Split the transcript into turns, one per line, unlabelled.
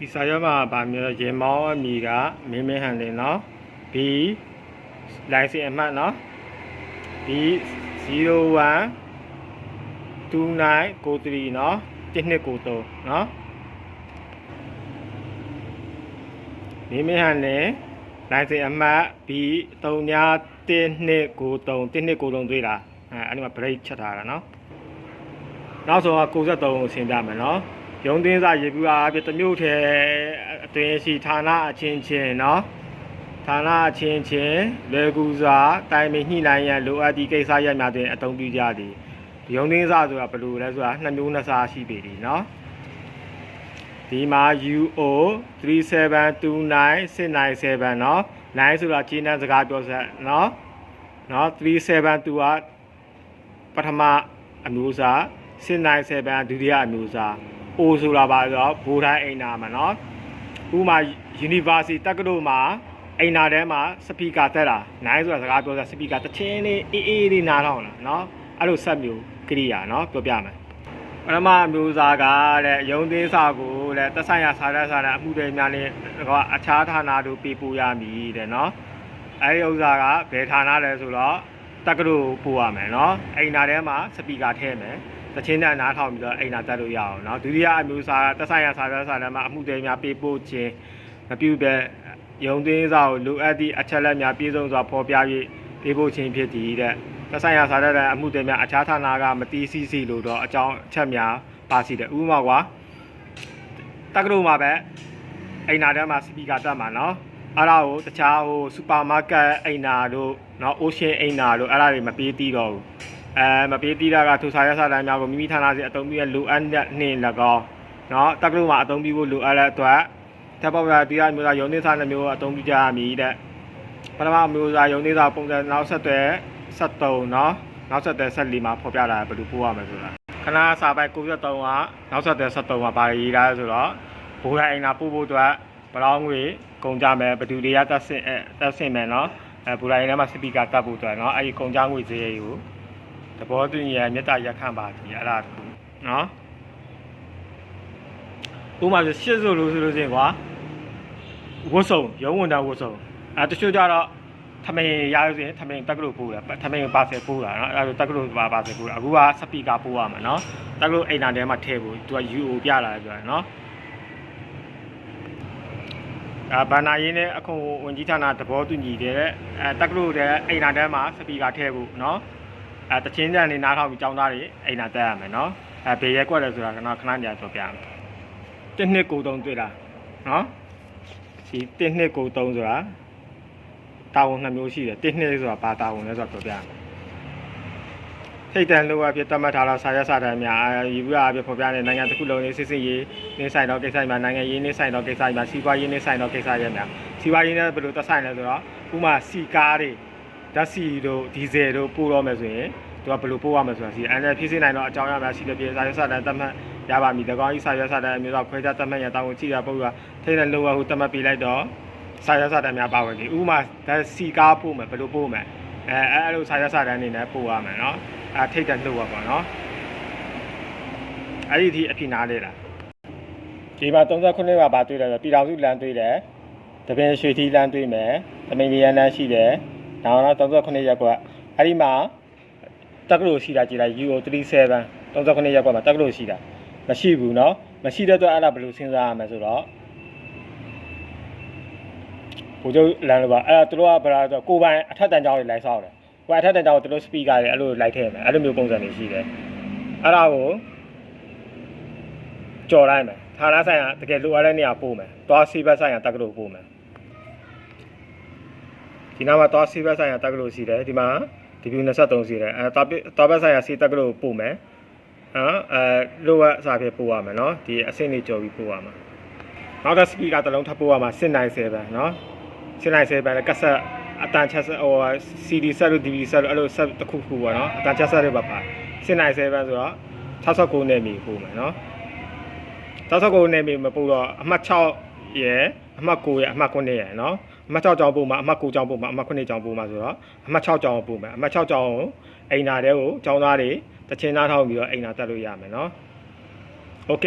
ဒီစာရွက်မှာဗာမျိုးရေမောင်းအမီကမင်းမင်းဟန်လင်နော် B လိုင်စင်အမှတ်နော် B 01 2993နော်1293နော်မင်းမင်းဟန်လင်လိုင်စင်အမှတ် B 391293 1293တွေ့လားအဲအဲ့ဒီမှာ break ချက်ထားတာနော်နောက်ဆုံးက63ကိုဆင်ပြမယ်နော် ရုံးသိန်းစာရေဘူးအားဖြင့်တစ်မျိုးထဲအတွင်းရှိဌာနအချင်းချင်းเนาะဌာနအချင်းချင်းလွယ်ကူစွာတိုင်ပင်ညှိနှိုင်းရန်လိုအပ်သည့်ကိစ္စရပ်များတွင်အသုံးပြုကြသည်ရုံးသိန်းစာဆိုတာဘယ်လိုလဲဆိုတာနှစ်မျိုးနှစ်စားရှိပေသည်เนาะဒီမှာ UO 3729697เนาะ9ဆိုတာခြေနှံစကားပြောဆက်เนาะเนาะ372ကပထမအမျိုးအစား697ဒုတိယအမျိုးအစား အိုဆိုတာပါဆိုတော့ဘူတိုင်းအိမ်နာမှာနော်ဥမာ University တက္ကသိုလ်မှာအိမ်နာထဲမှာစပီကာတက်တာနိုင်ဆိုတာစကားပြောတာစပီကာတချင်းလေးအေးအေးလေးနားထောင်တာနော်အဲ့လိုဆက်မျိုးကိရိယာနော်ပြောပြမယ်ပထမမျိုးစားကတဲ့ရုံးသေးစာကိုတဲ့သက်ဆိုင်ရာစာရက်စာရက်အမှုတွေများနဲ့အခြားဌာနတို့ပေးပို့ရမည်တဲ့နော်အဲဒီဥစ္စာကဘယ်ဌာနလဲဆိုတော့တက္ကသိုလ်ပို့ရမယ်နော်အိမ်နာထဲမှာစပီကာထည့်မယ် တချင်းနဲ့နားထောင်ပြီးတော့အိမ်သာတက်လို့ရအောင်နော်ဒုတိယအမျိုးအစားတက်ဆိုင်ရာစာသားစာတမ်းမှာအမှုတွေများပေးပို့ခြင်းမပြုပဲရုံသွင်းစာကိုလိုအပ်သည့်အချက်လက်များပြည့်စုံစွာဖော်ပြ၍ပေးပို့ခြင်းဖြစ်သည်တဲ့သက်ဆိုင်ရာစာတမ်းအမှုတွေများအခြားဌာနကမတီးစီစီလို့တော့အကြောင်းအချက်များပါစီတယ်ဥပမာကွာတက္ကသိုလ်မှာပဲအိမ်နာတန်းမှာစပီကာတက်မှာနော်အဲ့ဒါကိုတခြားဟိုစူပါမားကတ်အိမ်နာတို့နော်အိုးရှင်းအိမ်နာတို့အဲ့ဒါတွေမပေးသေးတော့ဘူး အဲမပေးသေးတာကထူစာရစာတမ်းများကိုမိမိဌာနစီအသုံးပြုရလိုအပ်တဲ့နှင့်၎င်းနော်တက္ကသိုလ်မှာအသုံးပြုဖို့လိုအပ်တဲ့အတွက်ထပ်ပေါ်ပြတရားမျိုးသားယုံနေစာနှမျိုးအသုံးပြုကြရမည်တဲ့ပထမမျိုးသားယုံနေစာပုံစံနောက်ဆက်တွဲ73နော်နောက်ဆက်တွဲ74မှာဖော်ပြတာဘယ်လိုပို့ရမလဲဆိုတာခဏစာပိုက်93ကနောက်ဆက်တွဲ73မှာပါရေးထားဆိုတော့ဘိုးတိုင်းအိမ်သာပို့ဖို့အတွက်ဘလောင်းငွေကုန်ကြမယ်ဘသူတွေကတက်ဆင့်တက်ဆင့်မယ်နော်အဲဘိုးတိုင်းထဲမှာစပီကာတက်ဖို့အတွက်နော်အဲဒီကုန်ကြငွေဈေးတွေကို သဘောတူညီရန်မေတ္တာရက်ခံပါသည်အဲ့ဒါတခုနော်ဥပမာဆိုရှစ်ဆိုလို့ဆိုလို့ချင်းကွာဝတ်စုံရုံးဝန်တန်းဝတ်စုံအဲတချို့ကြတော့ထမင်းရလို့ဆိုရင်ထမင်းတက်ကလို့ပို့တာထမင်းပါဆယ်ပို့တာနော်အဲဒါတက်ကလို့ပါပါဆယ်ပို့တာအခုကစပီကာပို့ရမှာနော်တက်ကလို့အိမ်နာထဲမှာထည့်ဖို့သူက UO ပြလာတယ်ပြောတယ်နော်အာဘာနာရင်းနဲ့အခုဝင်ကြီးဌာနသဘောတူညီတဲ့အဲတက်ကလို့တဲ့အိမ်နာထဲမှာစပီကာထည့်ဖို့နော် အဲတချင်းတန်နေနားထောင်ပြီးចောင်းသားတွေအိမ်နာတက်ရမယ်နော်အဲဘေးရက်ကွက်လဲဆိုတာကနော်ခဏကြာပြောပြမယ်တစ်နှစ်ကိုတုံးတွေ့လားနော်ဒီတစ်နှစ်ကိုတုံးဆိုတာတာဝန်နှစ်မျိုးရှိတယ်တစ်နှစ်ဆိုတာဘာတာဝန်လဲဆိုတာပြောပြမယ်ထိတ်တန်လို့အဖြစ်တတ်မှတ်ထားတော့စာရွက်စာတမ်းများရီဘူးအဖြစ်ဖော်ပြနေနိုင်ငံတစ်ခုလုံးနေစစ်စစ်ရေးနေဆိုင်တော့ကိစ္စများနိုင်ငံရေးနေဆိုင်တော့ကိစ္စများစီးပွားရေးနေဆိုင်တော့ကိစ္စရပ်များစီးပွားရေးနဲ့ဘယ်လိုသက်ဆိုင်လဲဆိုတော့ဥပမာစီကားတွေ ဓာတ်ဆီတို့ဒီဇယ်တို့ပို့တော့မယ်ဆိုရင်သူကဘယ်လိုပို့ရမလဲဆိုတာစီအန်တယ်ဖြစ်စေနိုင်တော့အကြောင်းအရာများရှိတဲ့ပြည်စာရွက်စာတမ်းတတ်မှတ်ရပါမည်တကောင်းကြီးစာရွက်စာတမ်းအမျိုးသားခွဲခြားတတ်မှတ်ရတာဝန်ကြည့်ရပုဂ္ဂိုလ်ကထိတဲ့လောကဟုတတ်မှတ်ပေးလိုက်တော့စာရွက်စာတမ်းများပါဝင်ပြီဥပမာဓာတ်ဆီကားပို့မယ်ဘယ်လိုပို့မယ်အဲအဲလိုစာရွက်စာတမ်းနေနဲ့ပို့ရမယ်နော်အဲထိတ်တဲ့လှုပ်ရပါနော်အဲ့ဒီဒီအဖြစ်နားလေလားဒီမှာ39ပါပါတွေ့တယ်ဆိုပြည်တော်စုလမ်းတွေ့တယ်တပင်ရွှေထီးလမ်းတွေ့မယ်တမင်ရန်လမ်းရှိတယ် ဒါတော့39ရက်ကွက်အဲ့ဒီမှာတက်ကလို့ရှိတာကြည်လိုက် UO37 39ရက်ကွက်မှာတက်ကလို့ရှိတာမရှိဘူးเนาะမရှိတဲ့အတွက်အဲ့ဒါဘယ်လိုစဉ်းစားရမလဲဆိုတော့ဘိုးချုပ်လမ်းလို့ပါအဲ့ဒါသူတို့ကဘယ်လိုဆိုကိုပိုင်အထက်တန်းကြောင်းတွေလိုက်ဆောက်တယ်ကိုအထက်တန်းကြောင်းကိုသူတို့ speaker တွေအဲ့လိုလိုက်ထည့်မယ်အဲ့လိုမျိုးပုံစံတွေရှိတယ်အဲ့ဒါကိုကြော်လိုက်မယ်ဌာနဆိုင်ရာတကယ်လိုအပ်တဲ့နေရာပို့မယ်သွားစီဘက်ဆိုင်ရာတက်ကလို့ပို့မယ် ဒီနားမှာသွားဆေးဘက်ဆိုင်ရာတက်ကလို့ရှိတယ်ဒီမှာဒီဗျူ23ရှိတယ်အဲသွားသွားဘက်ဆိုင်ရာဆေးတက်ကလို့ပို့မယ်နော်အဲလိုဝက်အစားဖြစ်ပို့ရမယ်နော်ဒီအဆင့်လေးကြော်ပြီးပို့ရမှာနောက်ကစပီကာတစ်လုံးထပ်ပို့ရမှာ697နော်697လည်းကက်ဆက်အတန်ချက်ဆက်ဟို CD ဆက်လို့ DVD ဆက်လို့အဲ့လိုဆက်တစ်ခုခုပေါ့နော်အတန်ချက်ဆက်တွေပါပါ697ဆိုတော့69နဲ့မီပို့မယ်နော်69နဲ့မီမပို့တော့အမှတ်6ရယ်အမှတ်9ရယ်အမှတ်9ရယ်နော် အမှတ်6ကြောင်းပို့မှာအမှတ်9ကြောင်းပို့မှာအမှတ်9ကြောင်းပို့မှာဆိုတော့အမှတ်6ကြောင်းပို့မှာအမှတ်6ကြောင်းကိုအိမ်နာတဲကိုကျောင်းသားတွေတချင်းသားထောင်းပြီးတော့အိမ်နာတက်လို့ရမယ်နော်โอเค